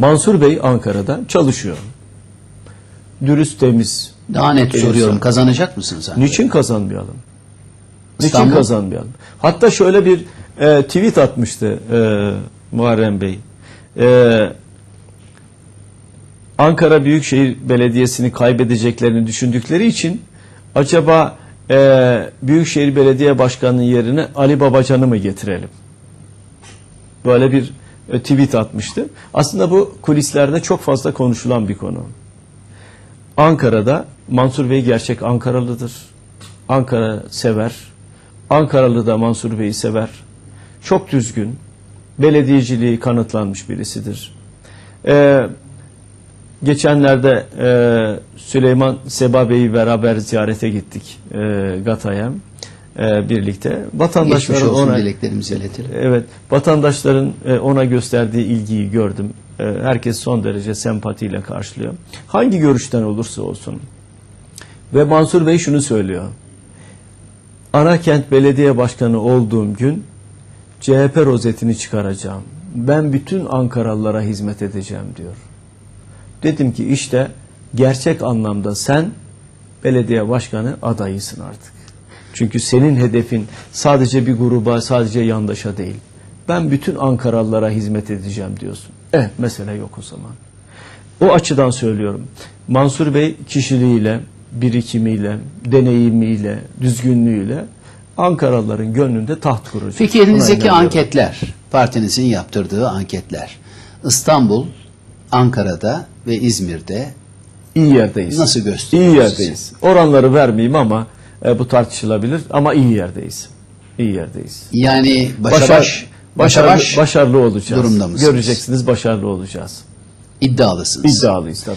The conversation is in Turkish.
Mansur Bey Ankara'da çalışıyor. Dürüst, temiz. Daha net İnsan. soruyorum. Kazanacak mısınız? Ankara? Niçin kazanmayalım? Niçin İstanbul? kazanmayalım? Hatta şöyle bir e, tweet atmıştı e, Muharrem Bey. E, Ankara Büyükşehir Belediyesi'ni kaybedeceklerini düşündükleri için acaba e, Büyükşehir Belediye Başkanı'nın yerine Ali Babacan'ı mı getirelim? Böyle bir tweet atmıştı. Aslında bu kulislerde çok fazla konuşulan bir konu. Ankara'da Mansur Bey gerçek Ankaralıdır. Ankara sever. Ankaralı da Mansur Bey'i sever. Çok düzgün. Belediyeciliği kanıtlanmış birisidir. Ee, geçenlerde e, Süleyman Seba Bey'i beraber ziyarete gittik e, Gata'ya e, birlikte. Vatandaşların ona dileklerimizi iletelim. Evet, vatandaşların e, ona gösterdiği ilgiyi gördüm. E, Herkes son derece sempatiyle karşılıyor. Hangi görüşten olursa olsun. Ve Mansur Bey şunu söylüyor. Anakent Belediye Başkanı olduğum gün CHP rozetini çıkaracağım. Ben bütün Ankaralılara hizmet edeceğim diyor. Dedim ki işte gerçek anlamda sen belediye başkanı adayısın artık. Çünkü senin hedefin sadece bir gruba, sadece yandaşa değil. Ben bütün Ankaralılara hizmet edeceğim diyorsun. Evet, mesele yok o zaman. O açıdan söylüyorum. Mansur Bey kişiliğiyle, birikimiyle, deneyimiyle, düzgünlüğüyle Ankaralıların gönlünde taht kuracak. Peki elinizdeki anketler, partinizin yaptırdığı anketler, İstanbul, Ankara'da ve İzmir'de İyi yerdeyiz. Nasıl gösteriyor İyi yerdeyiz. Oranları vermeyeyim ama e, bu tartışılabilir ama iyi yerdeyiz. İyi yerdeyiz. yani başa Başar- baş, başa başarılı, baş başarılı olacağız. durumda mısınız? Göreceksiniz başarılı olacağız. iddialısınız. İddialıyız tabii.